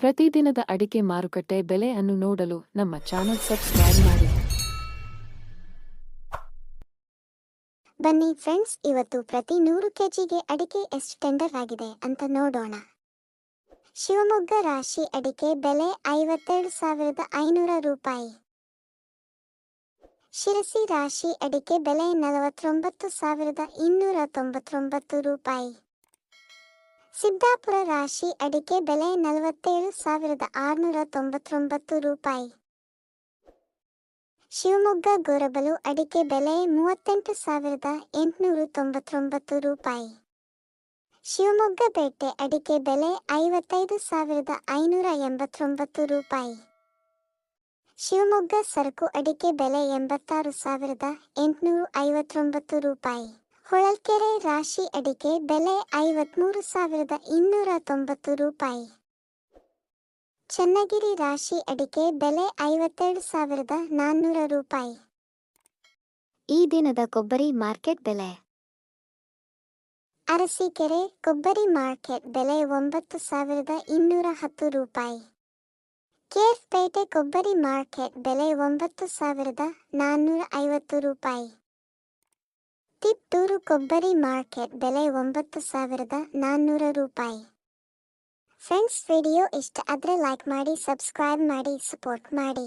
ಪ್ರತಿದಿನದ ಅಡಿಕೆ ಮಾರುಕಟ್ಟೆ ಬೆಲೆ ಅನ್ನು ನೋಡಲು ನಮ್ಮ ಚಾನೆಲ್ ಸಬ್ಸ್ಕ್ರೈಬ್ ಮಾಡಿ. ಬನ್ನಿ ಫ್ರೆಂಡ್ಸ್, ಇವತ್ತು ಪ್ರತಿ ನೂರು ಕೆಜಿಗೆ ಅಡಿಕೆ ಎಷ್ಟು ಟೆಂಡರ್ ಆಗಿದೆ ಅಂತ ನೋಡೋಣ. ಶಿವಮೊಗ್ಗ ರಾಶಿ ಅಡಿಕೆ ಬೆಲೆ ಐವತ್ತೆರಡು ಸಾವಿರದ ಐನೂರ ರೂಪಾಯಿ. ಶಿರಸಿ ರಾಶಿ ಅಡಿಕೆ ಬೆಲೆ ನಲವತ್ತೊಂಬತ್ತು ಸಾವಿರದ ಇನ್ನೂರ ತೊಂಬತ್ತೊಂಬತ್ತು ರೂಪಾಯಿ. ಸಿದ್ದಾಪುರ ರಾಶಿ ಅಡಿಕೆ ಬೆಲೆ ನಲವತ್ತೇಳು ಸಾವಿರದ ಆರುನೂರ ತೊಂಬತ್ತೊಂಬತ್ತು ರೂಪಾಯಿ. ಶಿವಮೊಗ್ಗ ಗೊರಬಲು ಅಡಿಕೆ ಬೆಲೆ ಮೂವತ್ತೆಂಟು ಸಾವಿರದ ಎಂಟುನೂರ ತೊಂಬತ್ತೊಂಬತ್ತು ರೂಪಾಯಿ. ಶಿವಮೊಗ್ಗ ಬೇಟೆ ಅಡಿಕೆ ಬೆಲೆ ಐವತ್ತೈದು ಸಾವಿರದ ಐನೂರ ಎಂಬತ್ತೊಂಬತ್ತು ರೂಪಾಯಿ. ಶಿವಮೊಗ್ಗ ಸರಕು ಅಡಿಕೆ ಬೆಲೆ ಎಂಬತ್ತಾರು ಸಾವಿರದ ಎಂಟುನೂರ ಐವತ್ತೊಂಬತ್ತು ರೂಪಾಯಿ. ಹೊಳಲ್ಕೆರೆ ರಾಶಿ ಅಡಿಕೆ ಬೆಲೆ ಐವತ್ಮೂರು ಸಾವಿರದ ಇನ್ನೂರ ತೊಂಬತ್ತು ರೂಪಾಯಿ. ಚನ್ನಗಿರಿ ರಾಶಿ ಅಡಿಕೆ ಬೆಲೆ ಐವತ್ತೆರಡು ಸಾವಿರದ ನಾನ್ನೂರ ರೂಪಾಯಿ. ಈ ದಿನದ ಕೊಬ್ಬರಿ ಮಾರ್ಕೆಟ್ ಬೆಲೆ. ಅರಸೀಕೆರೆ ಕೊಬ್ಬರಿ ಮಾರ್ಕೆಟ್ ಬೆಲೆ ಒಂಬತ್ತು ಸಾವಿರದ ಇನ್ನೂರ ಹತ್ತು ರೂಪಾಯಿ. ಕೇರ್ಪೇಟೆ ಕೊಬ್ಬರಿ ಮಾರ್ಕೆಟ್ ಬೆಲೆ ಒಂಬತ್ತು ಸಾವಿರದ ನಾನ್ನೂರ ಐವತ್ತು ರೂಪಾಯಿ. ತಿಪ್ಟೂರು ಕೊಬ್ಬರಿ ಮಾರ್ಕೆಟ್ ಬೆಲೆ ಒಂಬತ್ತು ಸಾವಿರದ ನಾನ್ನೂರ ರೂಪಾಯಿ. ಫ್ರೆಂಡ್ಸ್, ವಿಡಿಯೋ ಇಷ್ಟ ಆದರೆ ಲೈಕ್ ಮಾಡಿ ಸಬ್ಸ್ಕ್ರೈಬ್ ಮಾಡಿ ಸಪೋರ್ಟ್ ಮಾಡಿ.